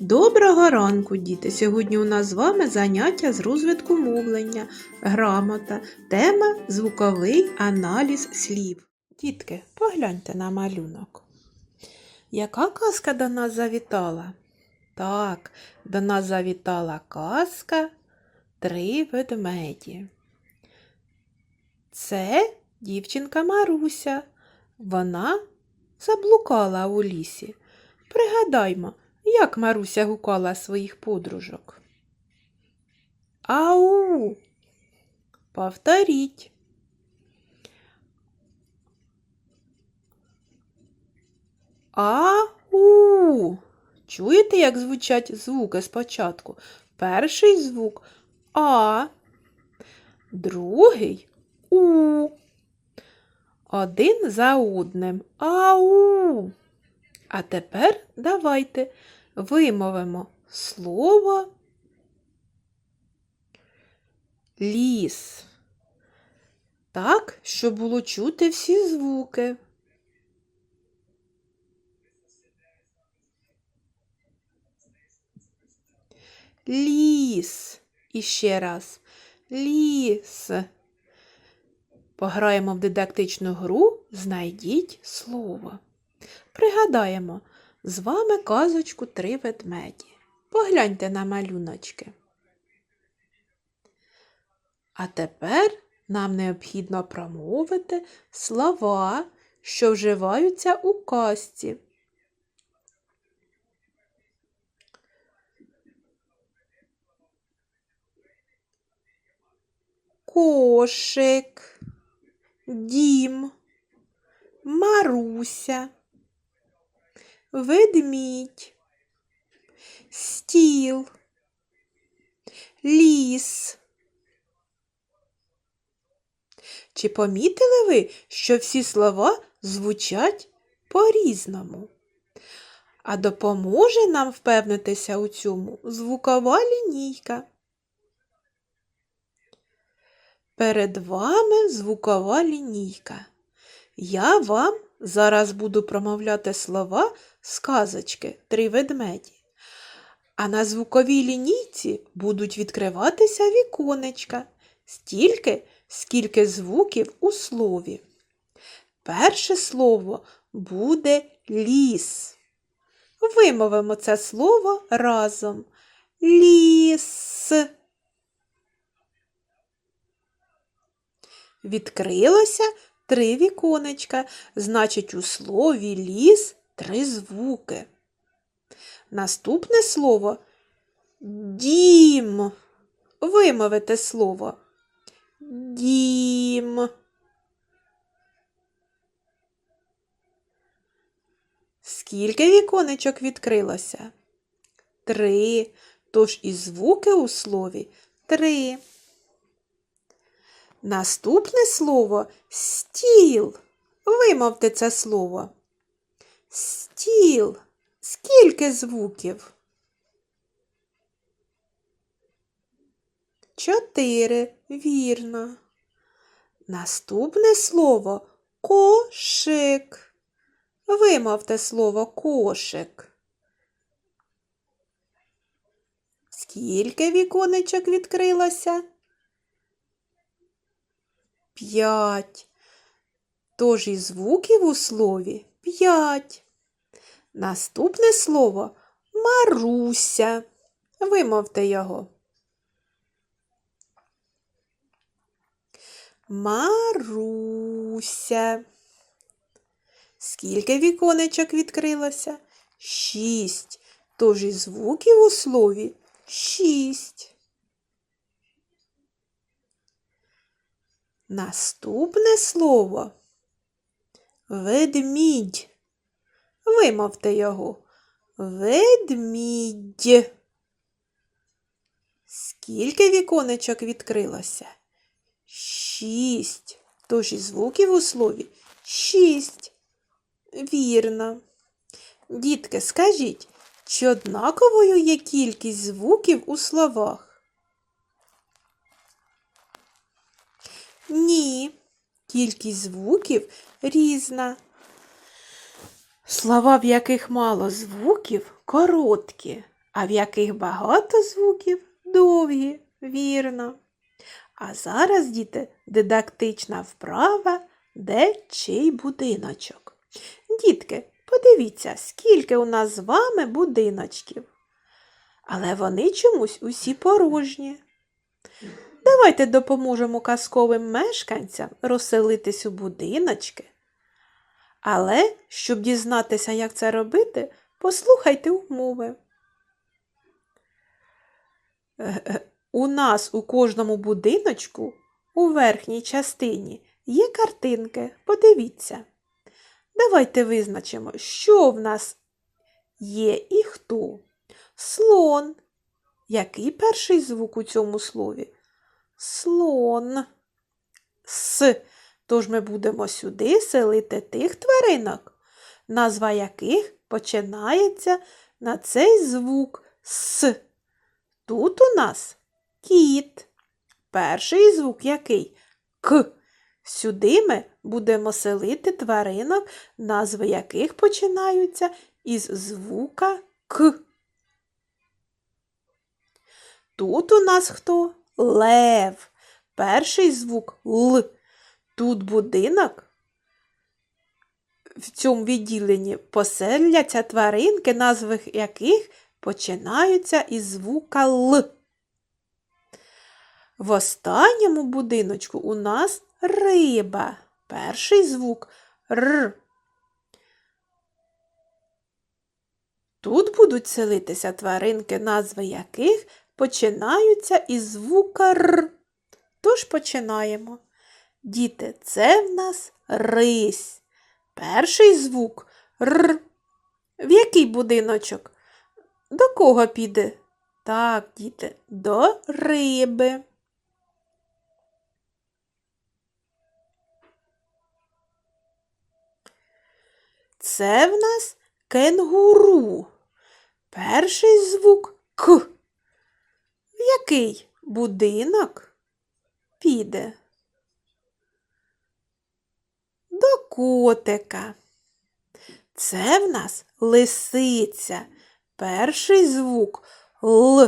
Доброго ранку, діти! Сьогодні у нас з вами заняття з розвитку мовлення, грамота, тема звуковий аналіз слів. Дітки, погляньте на малюнок. Яка казка до нас завітала? Так, до нас завітала казка Три ведмеді. Це дівчинка Маруся. Вона заблукала у лісі. Пригадаймо, як Маруся гукала своїх подружок. Ау. Повторіть. Ау. Чуєте, як звучать звуки спочатку? Перший звук А, другий У. Один за одним. Ау. А тепер давайте вимовимо слово ліс. Так, щоб було чути всі звуки. Ліс. І ще раз. Ліс. Пограємо в дидактичну гру Знайдіть слово. Пригадаємо з вами казочку Три ведмеді. Погляньте на малюночки. А тепер нам необхідно промовити слова, що вживаються у казці. Кошик, дім, Маруся, ведмідь, стіл, ліс. Чи помітили ви, що всі слова звучать по-різному? А допоможе нам впевнитися у цьому звукова лінійка. Перед вами звукова лінійка. Я вам зараз буду промовляти слова з казочки Три ведмеді. А на звуковій лінійці будуть відкриватися віконечка стільки, скільки звуків у слові. Перше слово буде ліс. Вимовимо це слово разом. Ліс. Відкрилося три віконечка, значить, у слові ліс три звуки. Наступне слово дім. Вимовите слово. Дім. Скільки віконечок відкрилося? Три. Тож і звуки у слові три. Наступне слово стіл. Вимовте це слово. Стіл. Скільки звуків? Чотири. Вірно. Наступне слово кошик. Вимовте слово кошик. Скільки віконечок відкрилося? П'ять. Тож і звуків у слові п'ять. Наступне слово Маруся. Вимовте його. Маруся. Скільки віконечок відкрилося? Шість. Тож і звуків у слові шість. Наступне слово ведмідь. Вимовте його. Ведмідь. Скільки віконечок відкрилося? Шість. Тож і звуків у слові шість. Вірно. Дітки, скажіть, чи однаковою є кількість звуків у словах? Ні, кількість звуків різна. Слова, в яких мало звуків, короткі, А в яких багато звуків довгі, вірно. А зараз, діти, дидактична вправа, де чий будиночок. Дітки, подивіться, скільки у нас з вами будиночків. Але вони чомусь усі порожні. Давайте допоможемо казковим мешканцям розселитись у будиночки. Але, щоб дізнатися, як це робити, послухайте умови. У нас у кожному будиночку у верхній частині є картинки. Подивіться. Давайте визначимо, що в нас є і хто. Слон. Який перший звук у цьому слові? Слон. С. Тож ми будемо сюди селити тих тваринок, назва яких починається на цей звук С. Тут у нас кіт. Перший звук який? К. Сюди ми будемо селити тваринок, назви яких починаються із звука К. Тут у нас хто? Лев. Перший звук Л. Тут будинок. В цьому відділенні поселяться тваринки, назви яких починаються із звука Л. В останньому будиночку у нас риба. Перший звук Р. Тут будуть селитися тваринки, назви яких починаються із звука Р. Тож починаємо. Діти, це в нас рись. Перший звук Р. В який будиночок? До кого піде? Так, діти, до риби. Це в нас кенгуру. Перший звук К. Який будинок піде? До котика. Це в нас лисиця. Перший звук Л.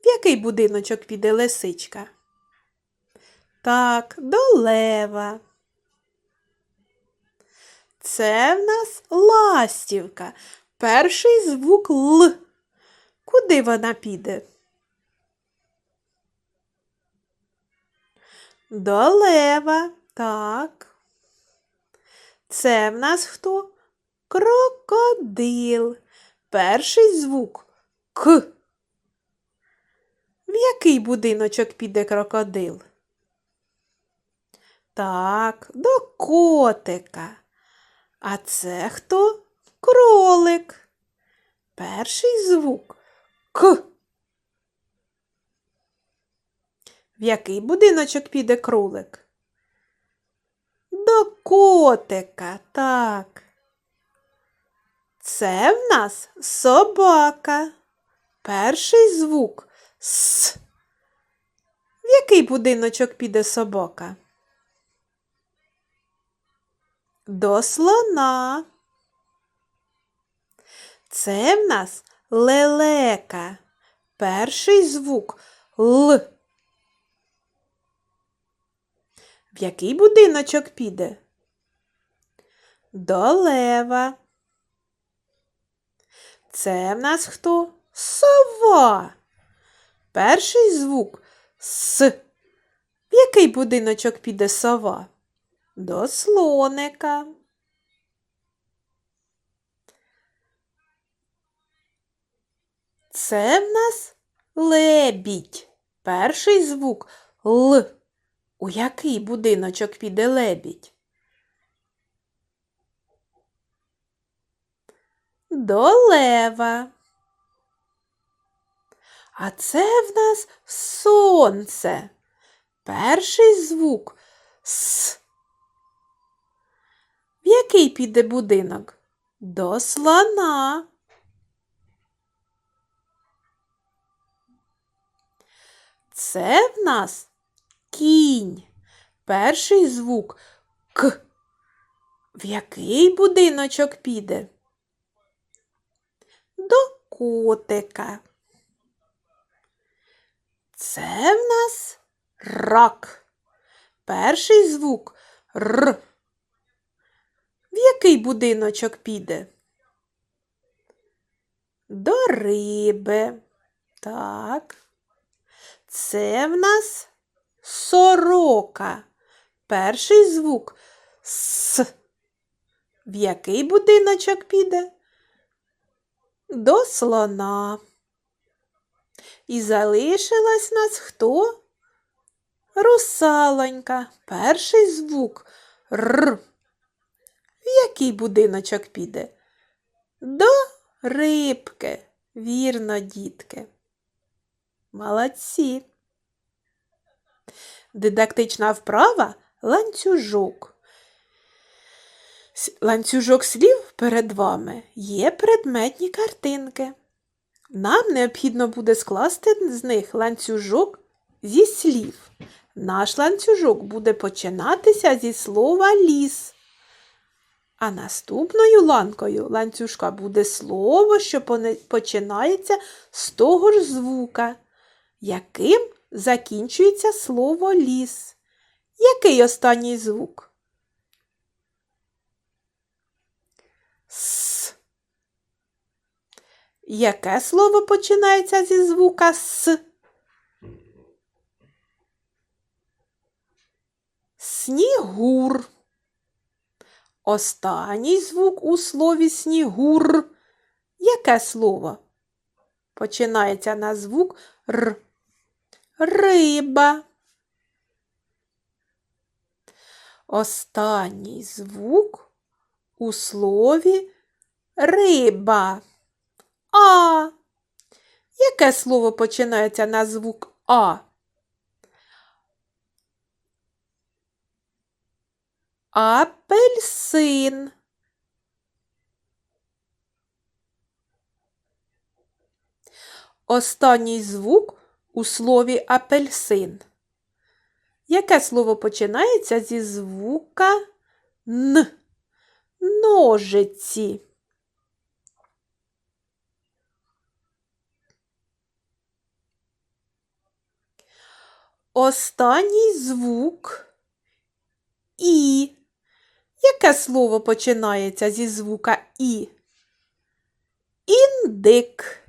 В який будиночок піде лисичка? Так, до лева. Це в нас ластівка. Перший звук Л. Куди вона піде? До лева. Так. Це в нас хто? Крокодил. Перший звук К. В який будиночок піде крокодил? Так, до котика. А це хто? Кролик. Перший звук К. В який будиночок піде кролик? До котика, так. Це в нас собака. Перший звук С. В який будиночок піде собака? До слона. Це в нас лелека. Перший звук Л. В який будиночок піде? До лева. Це в нас хто? Сова. Перший звук С. В який будиночок піде сова? До слоника. Це в нас лебідь. Перший звук Л. У який будиночок піде лебідь? До лева. А це в нас сонце. Перший звук С. В який піде будинок? До слона. Це в нас кінь. Перший звук К. В який будиночок піде? До котика. Це в нас рак. Перший звук р. В який будиночок піде? До риби. Так. Це в нас сорока. Перший звук с. В який будиночок піде? До слона. І залишилась нас хто? Русалонька. Перший звук р. В який будиночок піде? До рибки. Вірно, дітки. Молодці. Дидактична вправа ланцюжок. Ланцюжок слів перед вами є предметні картинки. Нам необхідно буде скласти з них ланцюжок зі слів. Наш ланцюжок буде починатися зі слова ліс. А наступною ланкою ланцюжка буде слово, що починається з того ж звука, яким закінчується слово ліс. Який останній звук? С. Яке слово починається зі звука С? Снігур. Останній звук у слові снігур. Яке слово? Починається на звук Р. Риба. Останній звук у слові риба. А. Яке слово починається на звук А? Апельсин. Останній звук у слові апельсин. Яке слово починається зі звука Н? Ножиці. Останній звук І. Яке слово починається зі звука І? Індик.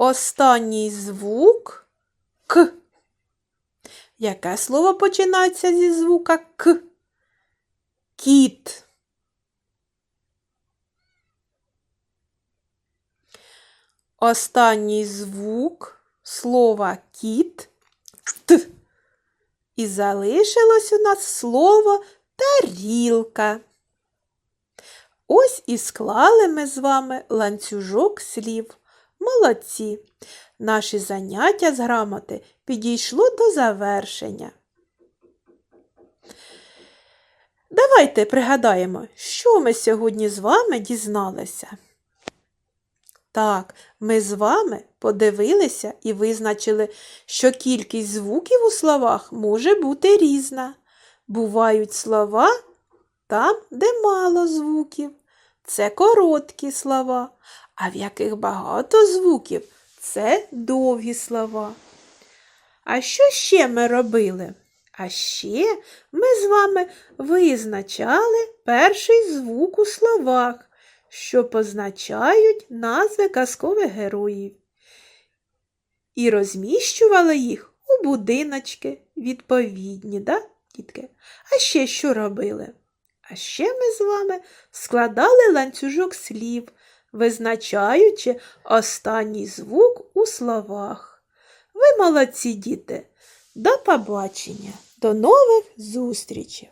Останній звук К. Яке слово починається зі звука К? Кіт. Останній звук слова кіт Т. І залишилось у нас слово тарілка. Ось і склали ми з вами ланцюжок слів. Молодці! Наше заняття з грамоти підійшло до завершення. Давайте пригадаємо, що ми сьогодні з вами дізналися. Так, ми з вами подивилися і визначили, що кількість звуків у словах може бути різна. Бувають слова там, де мало звуків. Це короткі слова, а в яких багато звуків це довгі слова. А що ще ми робили? А ще ми з вами визначали перший звук у словах, що позначають назви казкових героїв. І розміщували їх у будиночки відповідні, да, дітки? А ще що робили? А ще ми з вами складали ланцюжок слів, визначаючи останній звук у словах. Ви молодці, діти! До побачення, до нових зустрічей!